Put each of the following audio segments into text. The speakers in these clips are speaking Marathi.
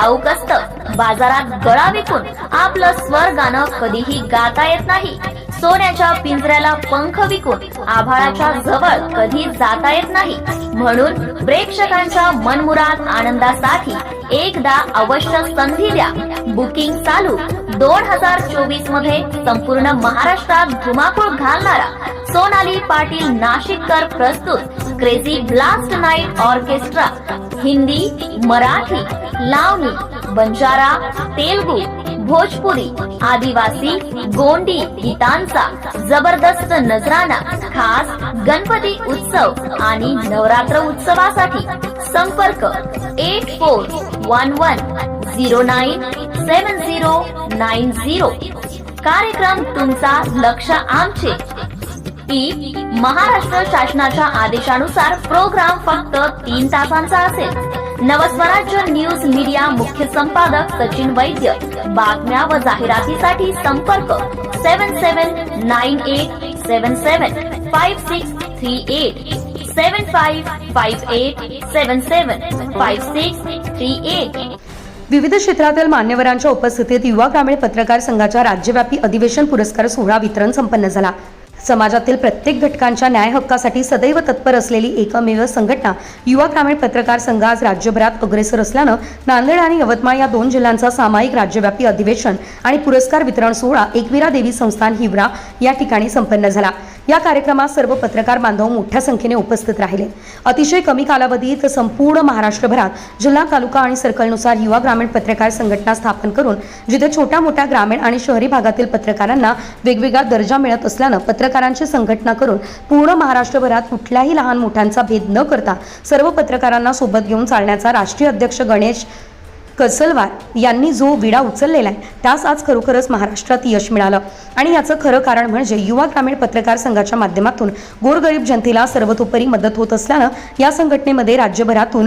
ठाऊक असतं. बाजारात गळा विकून आपलं स्वर गाणं कधीही गाता येत नाही. सोन्याच्या पिंजऱ्याला पंख विकून आभाळाच्या जवळ कधी जाता येत नाही. म्हणून प्रेक्षकांच्या मनमुराद आनंदासाठी एकदा अवश्य संधी द्या. बुकिंग चालू. दोन हजार चोवीसमध्ये संपूर्ण महाराष्ट्रात धुमाकूळ घालणारा सोनाली पाटील नाशिककर प्रस्तुत crazy blast night orchestra Hindi Marathi Lavani Banjara Telugu Bhojpuri आदिवासी गोंडी गीतांचा जबरदस्त नजराना खास गणपती उत्सव आणि नवरात्र उत्सवासाठी संपर्क eight four one one zero nine seven zero nine zero. कार्यक्रम तुमचा लक्ष आमचे. ई महाराष्ट्र शासनाच्या आदेशानुसार प्रोग्राम फक्त तीन तासांचा असेल. नवस्वराज्य न्यूज मीडिया मुख्य संपादक सचिन वैद्य. बातम्या व जाहिरातीसाठी संपर्क seven seven nine eight seven seven five six three eight. Seven five five eight seven seven five six three eight. विविध क्षेत्रातील मान्यवरांच्या उपस्थितीत युवा ग्रामीण पत्रकार संघाच्या राज्यव्यापी अधिवेशन पुरस्कार सोहळा वितरण संपन्न झाला. समाजातील प्रत्येक घटकांच्या न्याय हक्कासाठी सदैव तत्पर असलेली एकमेव संघटना युवा ग्रामीण पत्रकार संघ आज राज्यभरात अग्रेसर असल्यानं नांदेड आणि यवतमाळ या दोन जिल्ह्यांचा सामायिक राज्यव्यापी अधिवेशन आणि पुरस्कार वितरण सोहळा एकविरा देवी संस्थान हिवरा या ठिकाणी संपन्न झाला. या कार्यक्रमात सर्व पत्रकार बांधव मोठ्या संख्येने उपस्थित राहिले. अतिशय कमी कालावधीत संपूर्ण महाराष्ट्रभरात जिल्हा तालुका आणि सर्कलनुसार युवा ग्रामीण पत्रकार संघटना स्थापन करून जिथे छोट्या मोठ्या ग्रामीण आणि शहरी भागातील पत्रकारांना वेगवेगळा दर्जा मिळत असल्यानं पत्रकारांची संघटना करून पूर्ण महाराष्ट्रभरात कुठल्याही लहान मोठ्यांचा भेद न करता सर्व पत्रकारांना सोबत घेऊन चालण्याचा राष्ट्रीय अध्यक्ष गणेश कसलवार यांनी जो विडा उचललेला आहे त्यास आज खरोखरच महाराष्ट्रात यश मिळालं. आणि याचं खरं कारण म्हणजे युवा ग्रामीण पत्रकार संघाच्या माध्यमातून गोरगरीब जनतेला सर्वतोपरी मदत होत असल्यानं या संघटनेमध्ये राज्यभरातून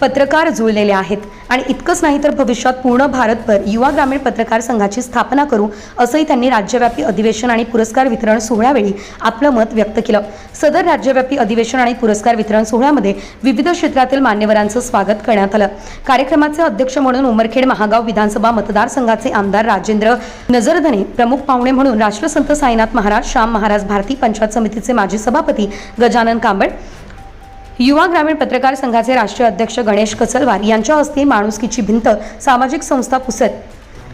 पत्रकार जुळलेले आहेत. आणि इतकंच नाही तर भविष्यात पूर्ण भारतभर युवा ग्रामीण पत्रकार संघाची स्थापना करू असंही त्यांनी राज्यव्यापी अधिवेशन आणि पुरस्कार वितरण सोहळ्यावेळी आपलं मत व्यक्त केलं. सदर राज्यव्यापी अधिवेशन आणि पुरस्कार वितरण सोहळ्यामध्ये विविध क्षेत्रातील मान्यवरांचं स्वागत करण्यात आलं. कार्यक्रमाचे अध्यक्ष म्हणून उमरखेड महागाव विधानसभा मतदारसंघाचे आमदार राजेंद्र नजरधने प्रमुख पाहुणे म्हणून राष्ट्रसंत साईनाथ महाराज श्याम महाराज भारती पंचायत समितीचे माजी सभापती गजानन कांबळ युवा ग्रामीण पत्रकार संघाचे राष्ट्रीय अध्यक्ष गणेश कसलवार यांच्या हस्ते माणुसकीची भिंत सामाजिक संस्था पुसत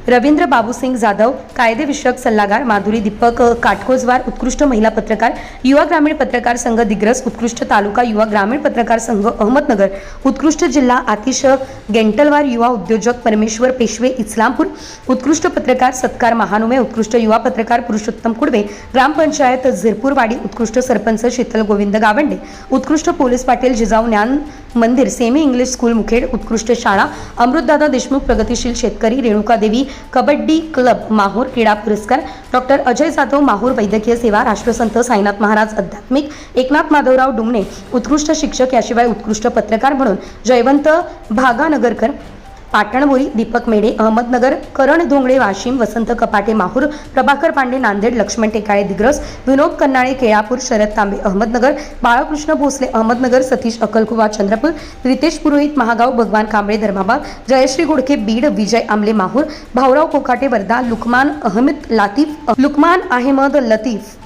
रवींद्र बाबूसिंग जाधव कायदेविषयक सल्लागार माधुरी दीपक काटकोजवार उत्कृष्ट महिला पत्रकार युवा ग्रामीण पत्रकार संघ दिग्रस उत्कृष्ट तालुका युवा ग्रामीण पत्रकार संघ अहमदनगर उत्कृष्ट जिल्हा आतिश गेंटलवार युवा उद्योजक परमेश्वर पेशवे इस्लामपूर उत्कृष्ट पत्रकार सत्कार महानुमे उत्कृष्ट युवा पत्रकार पुरुषोत्तम कुडवे ग्रामपंचायत झिरपूरवाडी उत्कृष्ट सरपंच शीतल गोविंद गावंडे उत्कृष्ट पोलीस पाटील जिजाऊ ज्ञान मंदिर सेमी इंग्लिश स्कूल मुखेड उत्कृष्ट शाळा अमृतदादा देशमुख प्रगतीशील शेतकरी रेणुका देवी कबड्डी क्लब माहूर क्रीडा पुरस्कार डॉक्टर अजय जाधव माहूर वैद्यकीय सेवा राष्ट्रसंत साईनाथ महाराज आध्यात्मिक एकनाथ माधवराव डुंगणे उत्कृष्ट शिक्षक याशिवाय उत्कृष्ट पत्रकार म्हणून जयवंत भागानगरकर पाटणबोरी दीपक मेढे अहमदनगर करण धोंगडे वाशिम वसंत कपाटे माहूर प्रभाकर पांडे नांदेड लक्ष्मण टेकाळे दिग्रस विनोद कन्नाळे केळापूर शरद तांबे अहमदनगर बाळकृष्ण भोसले अहमदनगर सतीश अकलकुवा चंद्रपूर रितेश पुरोहित महागाव भगवान कांबळे धर्माबाद जयश्री गुडके बीड विजय आमले माहूर भाऊराव कोकाटे वर्धा लुकमान अहमद लातीफ लुकमान अहमद लतीफ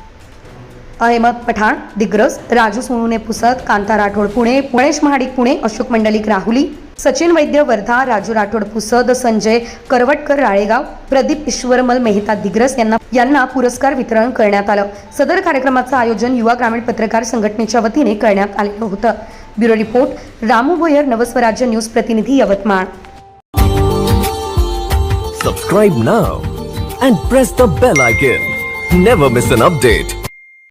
अहमद पठाण दिग्रस राजू सोनुने पुसत कांता राठोड पुणे पुणेश महाडिक पुणे अशोक मंडलिक राहुली सचिन वैद्य वर्धा राजू राठोड पुसद संजय करवटकर राळेगाव प्रदीप ईश्वरमल मेहता दिग्रस यांना यांना पुरस्कार वितरण करण्यात आलं. सदर कार्यक्रमाचं आयोजन युवा ग्रामीण पत्रकार संघटनेच्या वतीने करण्यात आलेलं होतं. Bureau report Ramu Bhoyar Navswarajya news प्रतिनिधी Yavatmal. Subscribe now and press the bell icon never miss an update